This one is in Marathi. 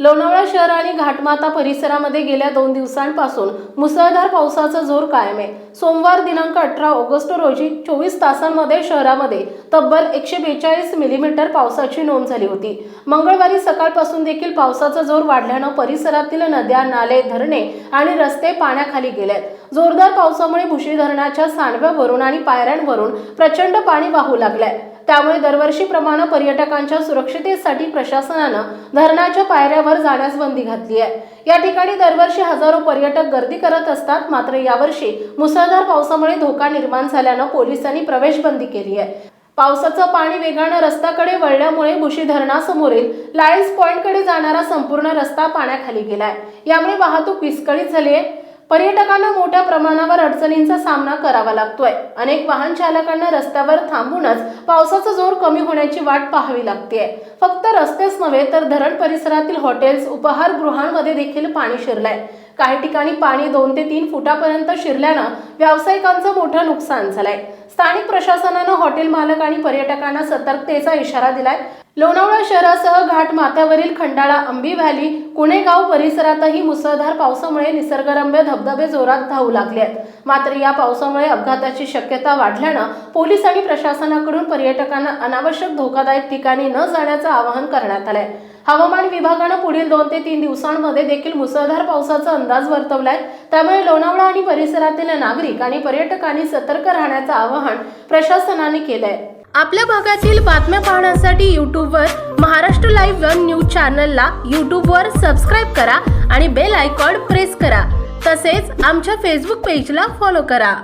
लोणावळा शहर आणि घाटमाता परिसरामध्ये गेल्या दोन दिवसांपासून मुसळधार पावसाचा जोर कायम आहे. सोमवार दिनांक अठरा ऑगस्ट रोजी चोवीस तासांमध्ये शहरामध्ये तब्बल एकशे बेचाळीस मिलीमीटर पावसाची नोंद झाली होती. मंगळवारी सकाळपासून देखील पावसाचा जोर वाढल्यानं परिसरातील नद्या नाले धरणे आणि रस्ते पाण्याखाली गेलेत. जोरदार पावसामुळे भुशी धरणाच्या सांडव्यावरून आणि पायऱ्यांवरून प्रचंड पाणी वाहू लागलंय. त्यामुळे दरवर्षीप्रमाणे पर्यटकांच्या सुरक्षितेसाठी प्रशासनानं धरणाच्या पायऱ्यावर जाण्यास बंदी घातली आहे. या ठिकाणी दरवर्षी हजारो पर्यटक गर्दी करत असतात. मात्र यावर्षी मुसळधार पावसामुळे धोका निर्माण झाल्यानं पोलिसांनी प्रवेश बंदी केली आहे. पावसाचं पाणी वेगानं रस्त्याकडे वळल्यामुळे भुशी धरणासमोरील लायन्स पॉइंटकडे जाणारा संपूर्ण रस्ता पाण्याखाली गेलाय. यामुळे वाहतूक विस्कळीत झाली आहे. पर्यटकांना मोठ्या प्रमाणावर अडचणींचा सामना करावा लागतोय. अनेक वाहन चालकांना रस्त्यावर थांबूनच पावसाचा जोर कमी होण्याची वाट पाहावी लागते फक्त रस्तेच नव्हे तर धरण परिसरातील हॉटेल्स उपहारगृहांमध्ये देखील पाणी शिरलंय. काही ठिकाणी पाणी दोन ते तीन फुटापर्यंत शिरल्यानं व्यावसायिकांचं मोठं नुकसान झालंय. स्थानिक प्रशासनानं हॉटेल मालक आणि पर्यटकांना सतर्कतेचा इशारा दिलाय. लोणावळा शहरासह घाट माथ्यावरील खंडाळा अंबी व्हॅली कुणेगाव परिसरातही मुसळधार पावसामुळे निसर्गरम्य धबधबे जोरात धावू लागले आहेत. मात्र या पावसामुळे अपघाताची शक्यता वाढल्यानं पोलीस आणि प्रशासनाकडून पर्यटकांना अनावश्यक धोकादायक ठिकाणी न जाण्याचं आवाहन करण्यात आलंय. हवामान विभागानं पुढील दोन ते तीन दिवसांमध्ये देखील मुसळधार पावसाचा अंदाज वर्तवलाय. त्यामुळे लोणावळा आणि परिसरातील नागरिक आणि पर्यटकांनी सतर्क राहण्याचं आवाहन प्रशासनाने केलंय. आपल्या भागातील बातम्या पाहण्यासाठी यूट्यूबवर महाराष्ट्र लाईव्ह वन न्यूज चॅनलला यूट्यूबवर सबस्क्राईब करा आणि बेल आयकॉन प्रेस करा. तसेच आमच्या फेसबुक पेजला फॉलो करा.